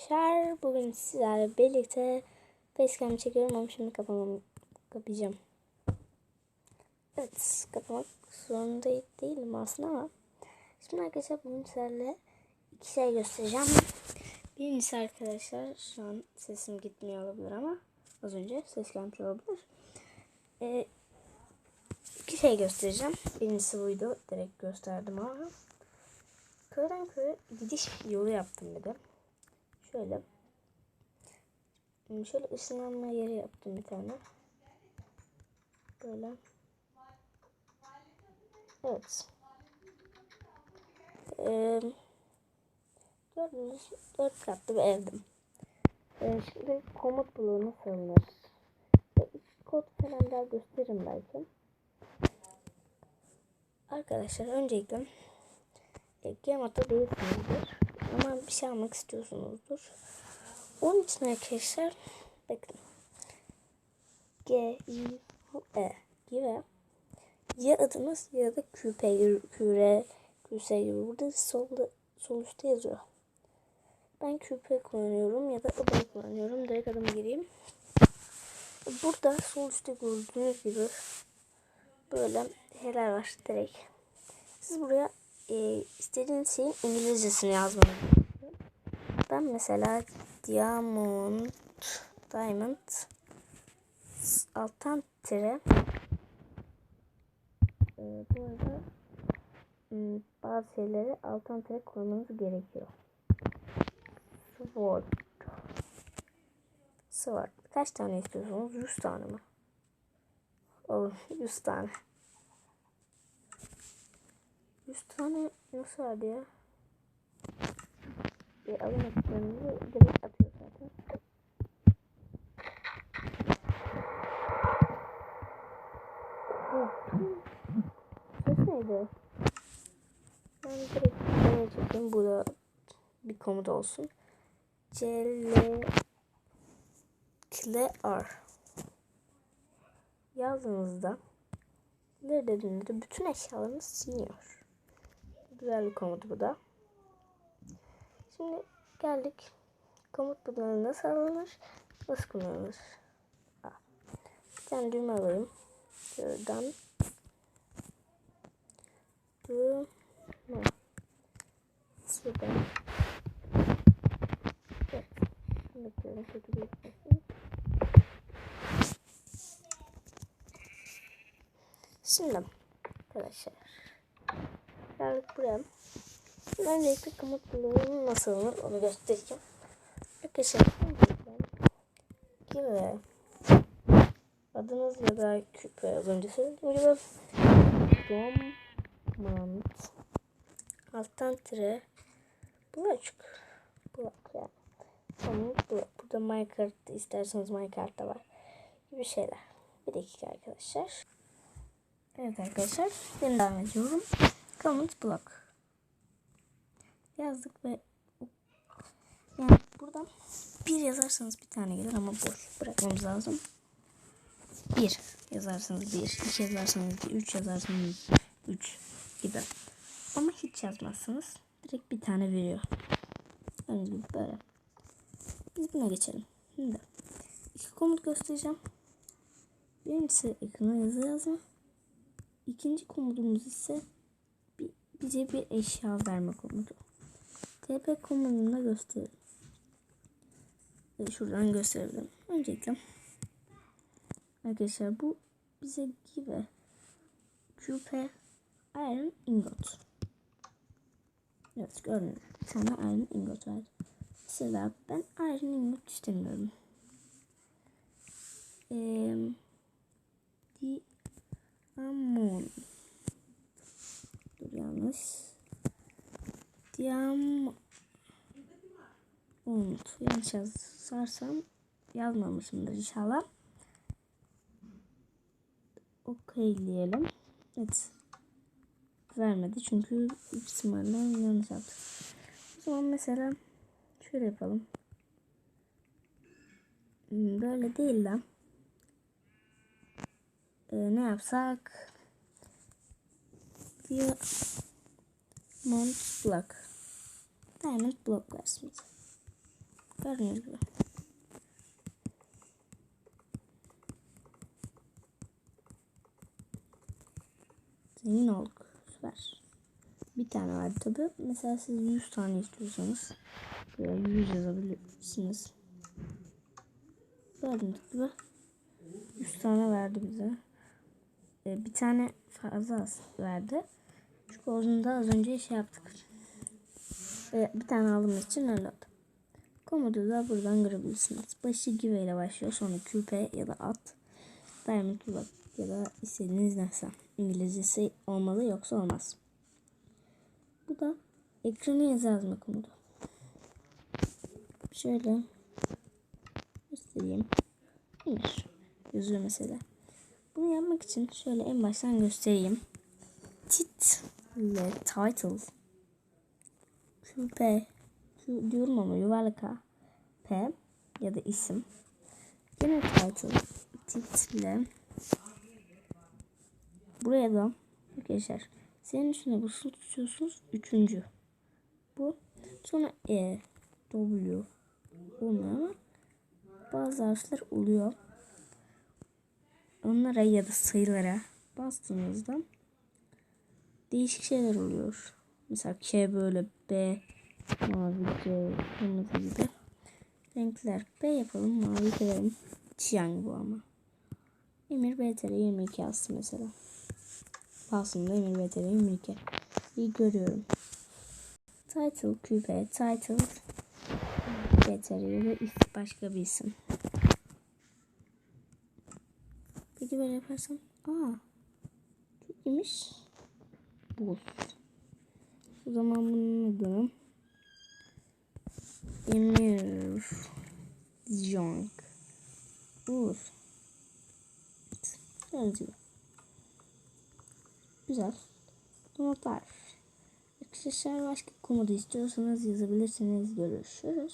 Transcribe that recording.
arkadaşlar. Bugün sizlerle birlikte facecam çekiyorum ama şimdi kafamı kapayacağım. Evet kapamak zorunda değilim aslında ama şimdi arkadaşlar bugün sizlerle iki şey göstereceğim. Birincisi arkadaşlar şu an sesim gitmiyor olabilir ama az önce ses gelmiş olabilir. Ee, iki şey göstereceğim. Birincisi buydu. Direkt gösterdim ama köyden köye gidiş yolu yaptım bir de. Şöyle şöyle ısınlanma yeri yaptım bir tane. Böyle. Evet. Ee, gördüğünüz dört katlı bir evdim. Ee, şimdi komut bloğu nasıl alınır? Ee, kod falan daha gösteririm belki. Arkadaşlar öncelikle e, Gemat'ta değilsinizdir. Ama bir şey almak istiyorsunuzdur. Onun için arkadaşlar bakın. G, I, E gibi ya adınız ya da küpe, küre, küse gibi. Burada solda, sol üstte yazıyor. Ben küpe kullanıyorum ya da adımı kullanıyorum. Direkt adımı gireyim. Burada sol üstte gördüğünüz gibi böyle şeyler var direkt. Siz buraya e, istediğiniz şeyin İngilizcesini yazmanız Ben mesela diamond, diamond alttan tire e, bu arada bazı şeyleri alttan tire koymanız gerekiyor. Sword. Sword. Kaç tane istiyorsunuz? 100 tane mi? Olur 100 tane. 100 tane nasıl vardı ya? Bir alamadıklarımızı direkt atıyor zaten. Ses neydi? Ben direkt buraya çekeyim. Bu da bir komut olsun. C L K R yazdığınızda dediğinizde bütün eşyalarınız siliyor. Güzel bir komut bu da. Şimdi geldik. Komut bunları nasıl alınır? Nasıl kullanılır? Bir tane düğme alayım. Şuradan. Düğme. Şuradan. Şimdi arkadaşlar geldik buraya. Öncelikle komut bloğu nasıl alınır onu göstereceğim. Arkadaşlar gibi adınız ya da küpe az önce söylediğim gibi domant alttan tire bulaşık bulak yani. Komut bulak. Burada Minecraft isterseniz Minecraft'ta var gibi şeyler. Bir dakika arkadaşlar. Evet arkadaşlar. Ben devam ediyorum. Comment block. Yazdık ve yani buradan bir yazarsanız bir tane gelir ama boş bırakmamız lazım. Bir yazarsanız bir, iki yazarsanız iki, üç yazarsanız üç gibi. Ama hiç yazmazsınız. Direkt bir tane veriyor. Önce böyle. Biz buna geçelim. Şimdi iki komut göstereceğim. Birincisi ekrana yazı yazma. İkinci komutumuz ise bize bir eşya verme komutu. TP komutunu da gösterelim. Şuradan gösterelim. Öncelikle arkadaşlar bu bize give QP iron ingot. Evet gördünüz. Bir tane iron ingot var. Mesela ben iron ingot istemiyorum. Eee Diamond. Dur yanlış. Diamond. Yanlış yazarsam yazmamışımdır inşallah. Okey diyelim. Evet. Vermedi çünkü ihtimalle yanlış yaptım. O zaman mesela şöyle yapalım. Hmm, böyle değil lan e, ne yapsak? Diamond block. Diamond block versin bize. Gördüğünüz gibi. Zengin olduk. Süper. Bir tane vardı tabi. Mesela siz 100 tane istiyorsanız böyle 100 yazabilirsiniz. Gördüğünüz gibi 100 tane verdi bize. Ee, bir tane fazla az verdi. Çünkü onu da az önce şey yaptık. Ve bir tane aldığımız için öyle oldu. Komodu da buradan görebilirsiniz. Başı give ile başlıyor. Sonra küpe ya da at. Diamond Block ya da istediğiniz neyse. İngilizcesi olmalı yoksa olmaz. Bu da ekranı yazı yazma komodu. Şöyle göstereyim. Emir yazıyor mesela. Bunu yapmak için şöyle en baştan göstereyim. Tit ile title Q diyorum ama yuvarlak A P ya da isim. Yine title title buraya da arkadaşlar senin üstüne basılı tutuyorsunuz. Üçüncü. Bu. Sonra E W olmuyor ama bazı harfler oluyor. Onlara ya da sayılara bastığınızda değişik şeyler oluyor. Mesela K böyle B mavi C kırmızı gibi. Renkler B yapalım mavi koyalım. Çiyan bu ama. Emir BTR 22 yazsın mesela. Aslında Emir BTR 22. İyi görüyorum. Title küpe title BTR is- başka bir isim. Peki böyle yaparsam aa çok iyiymiş. Bul. O zaman bunun adını Emir Jong Uğur Yazıyor. Güzel. Notlar. Arkadaşlar başka komodu istiyorsanız yazabilirsiniz. Görüşürüz.